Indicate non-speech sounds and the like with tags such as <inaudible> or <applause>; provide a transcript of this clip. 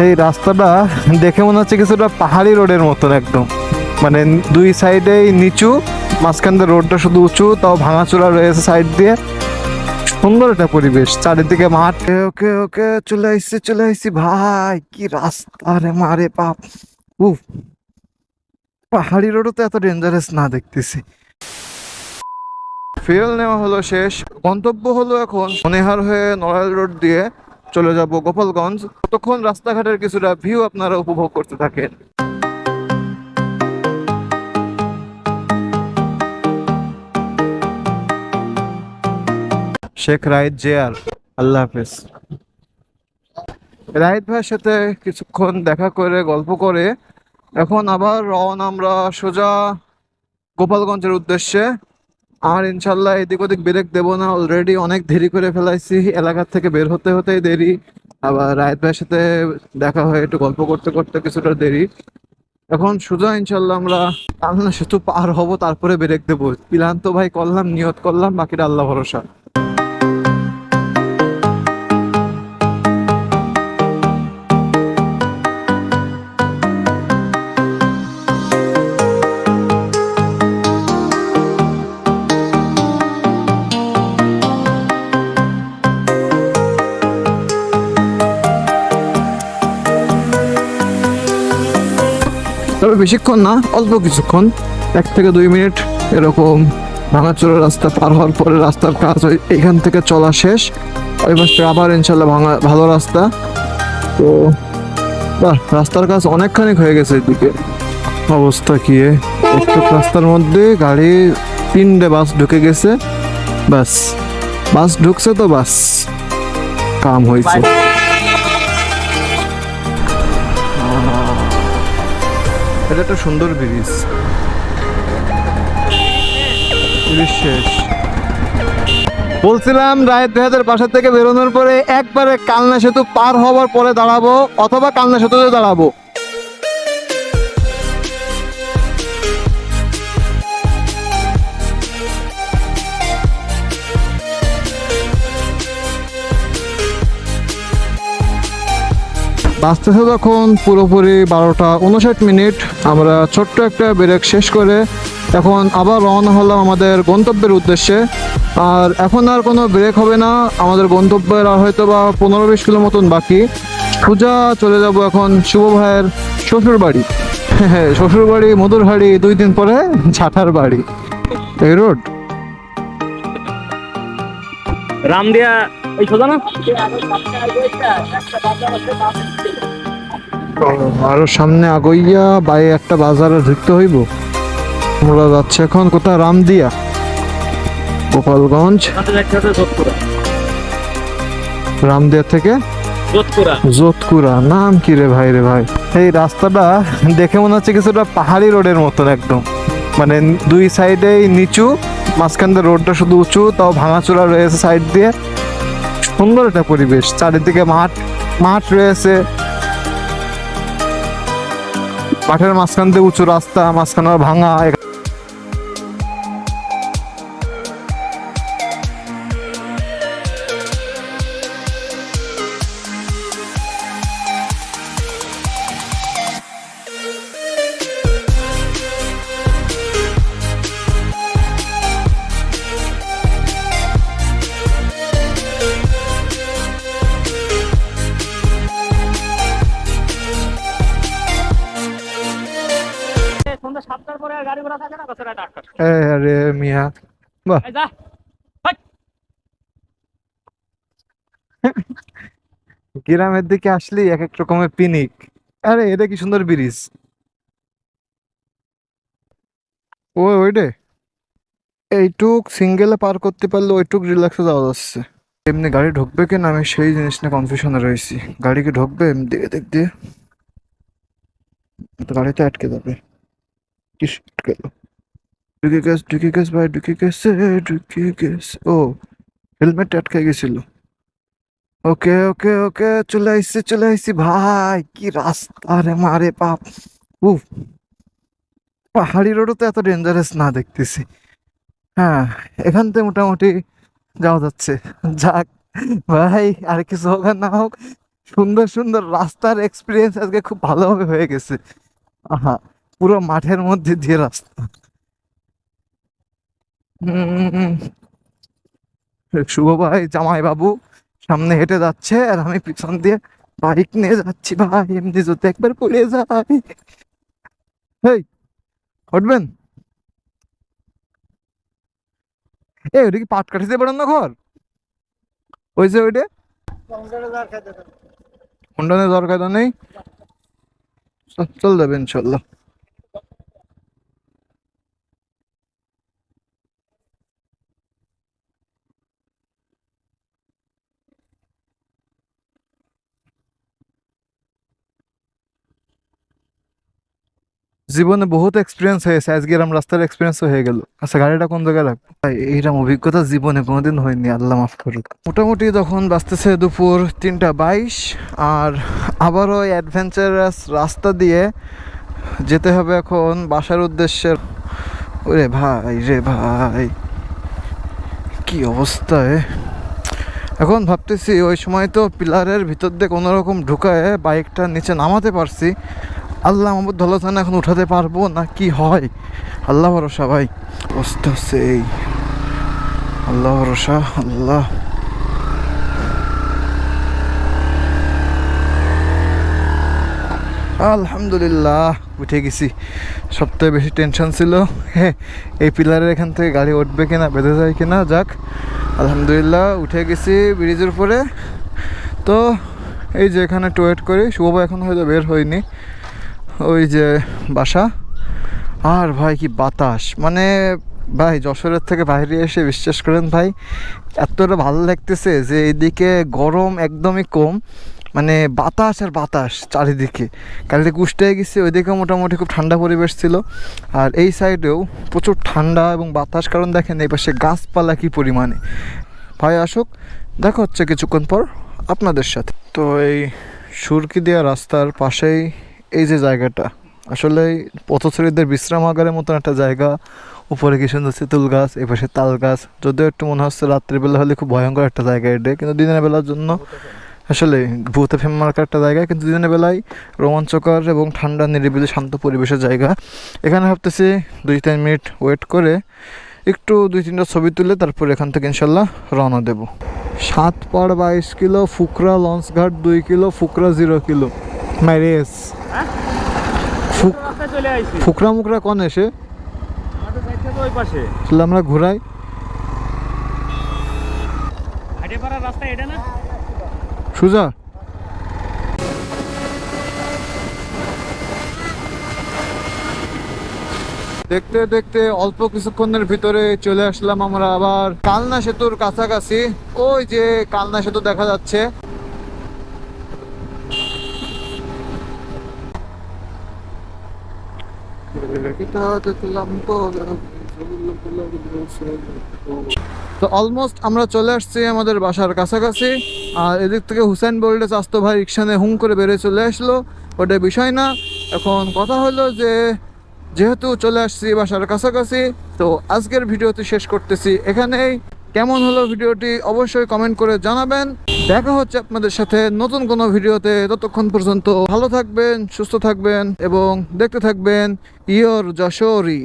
এই রাস্তাটা দেখে মনে হচ্ছে কিছুটা পাহাড়ি রোডের মতন একদম। মানে দুই সাইডেই নিচু, মাঝখান দিয়ে রোডটা শুধু উঁচু, তাও ভাঙাচোরা রয়েছে সাইড দিয়ে। সুন্দর একটা পরিবেশ। চারিদিকে মাঠ। ওকে ওকে চলে আসছি চলে আসছি ভাই, কি রাস্তা রে মারে বাপ। উফ, পাহাড়ি রোডও তো এত ডেঞ্জারাস না দেখতেছি। ফেল নেওয়া হলো শেষ, গন্তব্য হলো এখন মনেহার হয়ে নড়াইল রোড দিয়ে চলে যাব গোপালগঞ্জ। ততক্ষণ রাস্তাঘাটের কিছুটা ভিউ আপনারা উপভোগ করতে থাকেন। শেখ রাইদ জেয়ার, আল্লাহ হাফেজ। রাইদ ভাইয়ের সাথে কিছুক্ষণ দেখা করে, গল্প করে, এখন আবার রওনা আমরা সোজা গোপালগঞ্জের উদ্দেশ্যে। আর ইনশাল্লাহ এদিক ওদিক ব্রেক দেবো না অলরেডি অনেক দেরি করে ফেলাইছি এলাকার থেকে বের হতে হতেই দেরি। আবার রায়ত ভাইয়ের সাথে দেখা হয় একটু গল্প করতে করতে কিছুটা দেরি। এখন সোজা ইনশাল্লাহ আমরা আল্লাহ সেতু পার হব, তারপরে ব্রেক দেবো। প্ল্যান তো ভাই করলাম, নিয়ত করলাম, বাকিটা আল্লাহ ভরসা। বেশিক্ষণ না, অল্প কিছুক্ষণ। এক থেকে দুই মিনিট এরকম ভাঙাচোরা রাস্তা পার হওয়ার পরে রাস্তার কাজ এখান থেকে চলা শেষ। ওই পাশ আবার ইনশাল্লাহ ভাঙা, ভালো রাস্তা। তো, বাহ, রাস্তার কাজ অনেকখানি হয়ে গেছে এদিকে। অবস্থা কি একটু রাস্তার মধ্যে গাড়ি তিনটে বাস ঢুকে গেছে। বাস বাস ঢুকছে তো বাস। কাম হয়েছে এটা একটা সুন্দর ব্রিজ। বলছিলাম, রায় দুহাজার বাসা থেকে বেরোনোর পরে একবারে কালনা সেতু পার হওয়ার পরে দাঁড়াবো, অথবা কালনা সেতুতে দাঁড়াবো। বাঁচতেছে তখন পুরোপুরি বারোটা উনষাট মিনিট। আমরা ছোট্ট একটা ব্রেক শেষ করে এখন আবার রওনা হলাম আমাদের গন্তব্যের উদ্দেশ্যে। আর এখন আর কোনো ব্রেক হবে না, আমাদের গন্তব্যের আর হয়তো বা পনেরো বিশ কিলো মতন বাকি। সোজা চলে যাব এখন শুভ ভাইয়ের শ্বশুর বাড়ি। হ্যাঁ <laughs> শ্বশুর বাড়ি মধুরহাড়ি দুই দিন পরে ঝাঁটার বাড়ি। এই রোড রামদিয়া এই সোজা না? আরও সামনে আগইয়া বাইরে একটা বাজারে ঢুকতে হইব। আমরা যাচ্ছি এখন কোথায়? রামদিয়া। গোপালগঞ্জ। রামদিয়া থেকে? যোধপুরা। নাম কি রে ভাই রে ভাই? এই রাস্তাটা দেখে মনে হচ্ছে কিছুটা পাহাড়ি রোডের মতন একদম। মানে দুই সাইডেই নিচু মাঝখান দিয়ে রোডটা শুধু উঁচু তাও ভাঙাচোরা রয়েছে সাইড দিয়ে। সুন্দর একটা পরিবেশ। চারিদিকে মাঠ মাঠ রয়েছে। মাঠের মাঝখান দিয়ে উঁচু রাস্তা মাঝখানে ভাঙা আর মিয়া। বাহ। গ্রামের দিকে আসলেই এক এক রকমের পিনিক। আরে এটা কি সুন্দর ব্রিজ? ও ওইটে এইটুক সিঙ্গেলে পার করতে পারলে ওইটুক রিল্যাক্সে যাওয়া যাচ্ছে। এমনি গাড়ি ঢুকবে কিনা আমি সেই জিনিস নিয়ে কনফিউশনে রয়েছি। গাড়ি কি ঢুকবে? এমনি দিকে দিক দিয়ে। তো গাড়ি তো আটকে যাবে। কি আটকে ঢুকে গেছে ঢুকে গেছে ভাই ঢুকে গেছে ঢুকে গেছে ও হেলমেট আটকে গেছিল। ওকে ওকে ওকে, চলে আইসি চলে আইসি, ভাই, কি রাস্তা রে মারে বাপ। উফ, পাহাড়ি রোডও তো এত ডেঞ্জারাস না দেখতেছি। হ্যাঁ এখান থেকে মোটামুটি যাওয়া যাচ্ছে। যাক, ভাই, আর কিছু হোক আর না হোক। সুন্দর সুন্দর রাস্তার এক্সপিরিয়েন্স আজকে খুব ভালোভাবে হয়ে গেছে। আহা, পুরো মাঠের মধ্যে দিয়ে রাস্তা। শুভ ভাই জামাই বাবু সামনে হেঁটে যাচ্ছে আর আমি পিছন দিয়ে বাইক নিয়ে যাচ্ছি ভাই এমনি যদি একবার পড়ে যাই। হেই উঠবেন? এ ওটা কি পাট কাঠিতে বেড়ান না ঘর? ওই যে ওইটা? হুন্ডানে দরকার নেই? চল যাবে ইনশাল্লাহ। জীবনে বহুত এক্সপিরিয়েন্স হয়েছে। আজকে এরম রাস্তার এক্সপিরিয়েন্স হয়ে গেল। আচ্ছা গাড়িটা কোন জায়গায় রাখব ভাই, এইরকম অভিজ্ঞতা জীবনে কোনোদিন হয়নি, আল্লাহ মাফ করুক। মোটামুটি তখন বাঁচতেছে দুপুর তিনটা বাইশ, আর আবারও অ্যাডভেঞ্চারাস রাস্তা দিয়ে যেতে হবে এখন বাসার উদ্দেশ্যে। ওরে ভাই রে ভাই, কি অবস্থা এ? এখন ভাবতেছি ওই সময় তো পিলারের ভিতর দিয়ে কোনো রকম ঢুকায় বাইকটা নিচে নামাতে পারছি। আল্লাহ মোহাম্মদ ধলাথানা এখন উঠাতে পারব না, কি হয়? আল্লাহ ভরসা ভাই। অবস্থা এই আল্লাহ ভরসা, আল্লাহ। আলহামদুলিল্লাহ, উঠে গেছি। সবথেকে বেশি টেনশন ছিল হ্যাঁ এই পিলারের এখান থেকে গাড়ি উঠবে কিনা, বেঁধে যায় কিনা, যাক। আলহামদুলিল্লাহ, উঠে গেছি ব্রিজের উপরে। তো, এই যে এখানে একটু ওয়েট করি শুভ এখন হয়তো বের হয়নি। ওই যে বাসা। আর ভাই কি বাতাস। মানে ভাই যশোরের থেকে বাইরে এসে বিশ্বাস করেন ভাই, এতটা ভালো লাগতেছে যে এদিকে গরম একদমই কম। মানে বাতাস আর বাতাস চারিদিকে। কালকে কুষ্টায় গেছি, ওইদিকে মোটামুটি খুব ঠান্ডা পরিবেশ ছিল। আর এই সাইডেও প্রচুর ঠান্ডা এবং বাতাস। কারণ দেখেন এই পাশে গাছপালা কী পরিমাণে। ভাই আসুক, দেখা হচ্ছে কিছুক্ষণ পর আপনাদের সাথে। তো এই সুরকি দেওয়া রাস্তার পাশেই এই যে জায়গাটা আসলে পথচারীদের বিশ্রামাগারের মতন একটা জায়গা। উপরে কি সুন্দর তেঁতুল গাছ, এপাশে তাল গাছ। যদিও একটু মনে হচ্ছে রাত্রিবেলা হলে খুব ভয়ঙ্কর একটা জায়গা এটা, কিন্তু দিনের বেলার জন্য আসলে ভূতে ফেম মার্কা একটা জায়গা, কিন্তু দিনের বেলায় রোমাঞ্চকর এবং ঠান্ডা, নিরিবিলি, শান্ত পরিবেশের জায়গা। এখানে ভাবতেছি দুই, তিন মিনিট ওয়েট করে একটু দুই, তিনটা ছবি তুলে তারপর এখান থেকে ইনশাল্লাহ রওনা দেব। সাত পাড় বাইশ কিলো, ফুকরা লঞ্চ ঘাট দুই kilo, Fukra zero kilo. Marriage হ্যাঁ ফুক রাস্তায় চলে আইছি ফুকরা মুকরা কন এসে? আমরা ঘুরাই। সুজা। দেখতে দেখতে অল্প কিছুক্ষণের ভিতরে চলে আসলাম আমরা আবার কালনা সেতুর কাছাকাছি। ওই যে কালনা সেতু দেখা যাচ্ছে। তো অলমোস্ট আমরা চলে আসছি আমাদের বাসার কাছাকাছি। আর এদিক থেকে হুসেন বললে চাস্তো ভাই রিক্সা নিয়ে হুম করে বেড়ে চলে আসলো। ওটা বিষয় না। এখন কথা হলো যে, যেহেতু চলে আসছি বাসার কাছাকাছি, তো আজকের ভিডিওটি শেষ করতেছি এখানেই। কেমন হলো ভিডিওটি অবশ্যই কমেন্ট করে জানাবেন। দেখা হচ্ছে আপনাদের সাথে নতুন কোনো ভিডিওতে। ততক্ষণ পর্যন্ত ভালো থাকবেন, সুস্থ থাকবেন এবং দেখতে থাকবেন, ইয়র যশোরী।